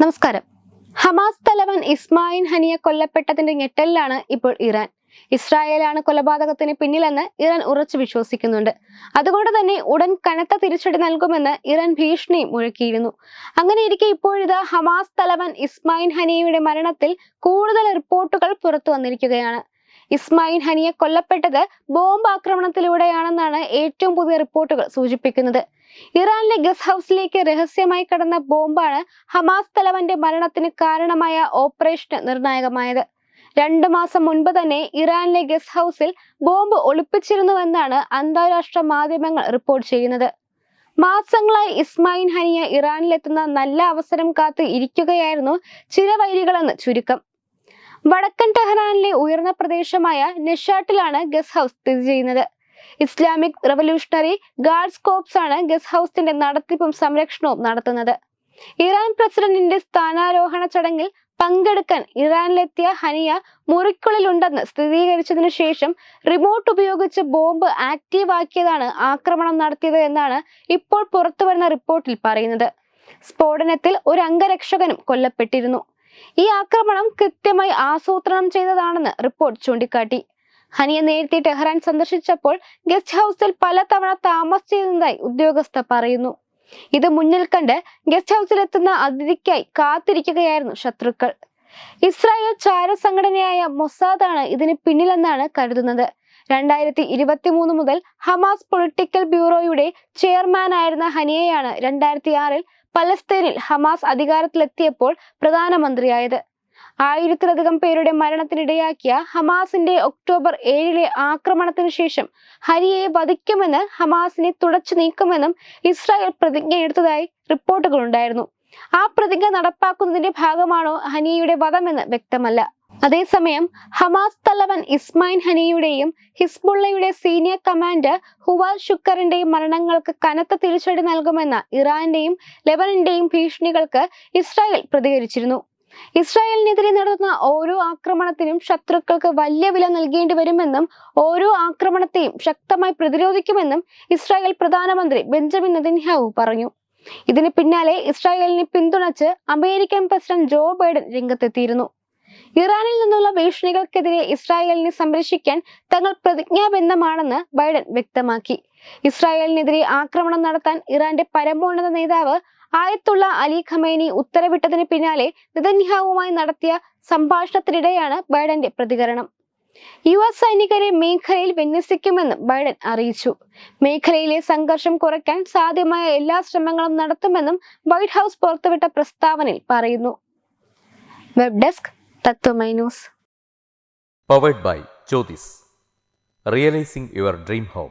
നമസ്കാരം. ഹമാസ് തലവൻ ഇസ്മായിൽ ഹനിയ കൊല്ലപ്പെട്ടതിന്റെ ഞെട്ടലിലാണ് ഇപ്പോൾ ഇറാൻ. ഇസ്രായേലാണ് കൊലപാതകത്തിന് പിന്നിലെന്ന് ഇറാൻ ഉറച്ചു വിശ്വസിക്കുന്നുണ്ട്. അതുകൊണ്ട് തന്നെ ഉടൻ കനത്ത തിരിച്ചടി നൽകുമെന്ന് ഇറാൻ ഭീഷണി മുഴക്കിയിരുന്നു. അങ്ങനെയിരിക്കെ ഇപ്പോഴിത് ഹമാസ് തലവൻ ഇസ്മായിൽ ഹനിയയുടെ മരണത്തിൽ കൂടുതൽ റിപ്പോർട്ടുകൾ പുറത്തു വന്നിരിക്കുകയാണ്. ഇസ്മായിൽ ഹനിയെ കൊല്ലപ്പെട്ടത് ബോംബ് ആക്രമണത്തിലൂടെയാണെന്നാണ് ഏറ്റവും പുതിയ റിപ്പോർട്ടുകൾ സൂചിപ്പിക്കുന്നത്. ഇറാനിലെ ഗസ്റ്റ് ഹൗസിലേക്ക് രഹസ്യമായി കടന്ന ബോംബാണ് ഹമാസ് തലവന്റെ മരണത്തിന് കാരണമായ ഓപ്പറേഷന് നിർണായകമായത്. രണ്ടു മാസം മുൻപ് തന്നെ ഇറാനിലെ ഗസ്റ്റ് ഹൗസിൽ ബോംബ് ഒളിപ്പിച്ചിരുന്നുവെന്നാണ് അന്താരാഷ്ട്ര മാധ്യമങ്ങൾ റിപ്പോർട്ട് ചെയ്യുന്നത്. മാസങ്ങളായി ഇസ്മായിൽ ഹനിയ ഇറാനിലെത്തുന്ന നല്ല അവസരം കാത്ത് ഇരിക്കുകയായിരുന്നു ചിരവൈരികളെന്ന് ചുരുക്കം. വടക്കൻ ടെഹ്റാനിലെ ഉയർന്ന പ്രദേശമായ നെഷാട്ടിലാണ് ഗസ്റ്റ് ഹൗസ് സ്ഥിതി ചെയ്യുന്നത്. ഇസ്ലാമിക് റവല്യൂഷണറി ഗാർഡ്സ് കോപ്സ് ആണ് ഗസ്റ്റ് ഹൗസിന്റെ നടത്തിപ്പും സംരക്ഷണവും നടത്തുന്നത്. ഇറാൻ പ്രസിഡന്റിന്റെ സ്ഥാനാരോഹണ ചടങ്ങിൽ പങ്കെടുക്കാൻ ഇറാനിലെത്തിയ ഹനിയ മുറിക്കുള്ളിലുണ്ടെന്ന് സ്ഥിരീകരിച്ചതിനു ശേഷം റിമോട്ട് ഉപയോഗിച്ച് ബോംബ് ആക്റ്റീവ് ആക്കിയതാണ് ആക്രമണം നടത്തിയത് എന്നാണ് ഇപ്പോൾ പുറത്തുവരുന്ന റിപ്പോർട്ടിൽ പറയുന്നത്. സ്ഫോടനത്തിൽ ഒരു അംഗരക്ഷകനും കൊല്ലപ്പെട്ടിരുന്നു. ഈ ആക്രമണം കൃത്യമായി ആസൂത്രണം ചെയ്തതാണെന്ന് റിപ്പോർട്ട് ചൂണ്ടിക്കാട്ടി. ഹനിയ നേരത്തെ ടെഹ്റാൻ സന്ദർശിച്ചപ്പോൾ ഗസ്റ്റ് ഹൗസിൽ പലതവണ താമസിച്ചിരുന്നതായി ഉദ്യോഗസ്ഥ പറയുന്നു. ഇത് മുന്നിൽ കണ്ട് ഗസ്റ്റ് ഹൗസിലെത്തുന്ന അതിഥിക്കായി കാത്തിരിക്കുകയായിരുന്നു ശത്രുക്കൾ. ഇസ്രായേൽ ചാര സംഘടനയായ ആണ് ഇതിന് പിന്നിലെന്നാണ് കരുതുന്നത്. രണ്ടായിരത്തി ഇരുപത്തി മൂന്ന് മുതൽ ഹമാസ് പൊളിറ്റിക്കൽ ബ്യൂറോയുടെ ചെയർമാൻ ചെയർമാനായിരുന്ന ഹനിയയാണ് രണ്ടായിരത്തി ആറിൽ പലസ്തീനിൽ ഹമാസ് അധികാരത്തിലെത്തിയപ്പോൾ പ്രധാനമന്ത്രിയായത്. ആയിരത്തിലധികം പേരുടെ മരണത്തിനിടയാക്കിയ ഹമാസിന്റെ ഒക്ടോബർ ഏഴിലെ ആക്രമണത്തിന് ശേഷം ഹരിയെ വധിക്കുമെന്ന് ഹമാസിനെ തുടച്ചു നീക്കുമെന്നും ഇസ്രായേൽ എടുത്തതായി റിപ്പോർട്ടുകളുണ്ടായിരുന്നു. ആ പ്രതിജ്ഞ നടപ്പാക്കുന്നതിന്റെ ഭാഗമാണോ ഹനിയയുടെ വധമെന്ന് വ്യക്തമല്ല. അതേസമയം ഹമാസ് തലവൻ ഇസ്മായിൽ ഹനിയുടെയും ഹിസ്ബുള്ളയുടെ സീനിയർ കമാൻഡർ ഹുവാൽ ഷുക്കറിന്റെയും മരണങ്ങൾക്ക് കനത്ത തിരിച്ചടി നൽകുമെന്ന ഇറാന്റെയും ലെബനന്റെയും ഭീഷണികൾക്ക് ഇസ്രായേൽ പ്രതികരിച്ചിരുന്നു. ഇസ്രായേലിനെതിരെ നടത്തുന്ന ഓരോ ആക്രമണത്തിനും ശത്രുക്കൾക്ക് വലിയ വില നൽകേണ്ടി വരുമെന്നും ഓരോ ആക്രമണത്തെയും ശക്തമായി പ്രതിരോധിക്കുമെന്നും ഇസ്രായേൽ പ്രധാനമന്ത്രി ബെഞ്ചമിൻ നെതന്യാഹു പറഞ്ഞു. ഇതിന് പിന്നാലെ ഇസ്രായേലിനെ പിന്തുണച്ച് അമേരിക്കൻ പ്രസിഡന്റ് ജോ ബൈഡൻ രംഗത്തെത്തിയിരുന്നു. ഇറാനിൽ നിന്നുള്ള ഭീഷണികൾക്കെതിരെ ഇസ്രായേലിനെ സംരക്ഷിക്കാൻ തങ്ങൾ പ്രതിജ്ഞാബദ്ധമാണെന്ന് ബൈഡൻ വ്യക്തമാക്കി. ഇസ്രായേലിനെതിരെ ആക്രമണം നടത്താൻ ഇറാന്റെ പരമോന്നത നേതാവ് ആയത്തുള്ള അലി ഖമേനി ഉത്തരവിട്ടതിന് പിന്നാലെ നിതന്യാവുമായി നടത്തിയ സംഭാഷണത്തിനിടെയാണ് ബൈഡന്റെ പ്രതികരണം. യു എസ് സൈനികരെ മേഖലയിൽ വിന്യസിക്കുമെന്ന് ബൈഡൻ അറിയിച്ചു. മേഖലയിലെ സംഘർഷം കുറയ്ക്കാൻ സാധ്യമായ എല്ലാ ശ്രമങ്ങളും നടത്തുമെന്നും വൈറ്റ് ഹൗസ് പുറത്തുവിട്ട പ്രസ്താവനയിൽ പറയുന്നു. Web desk Tatwamayi news. Powered by Jyothis realising your dream home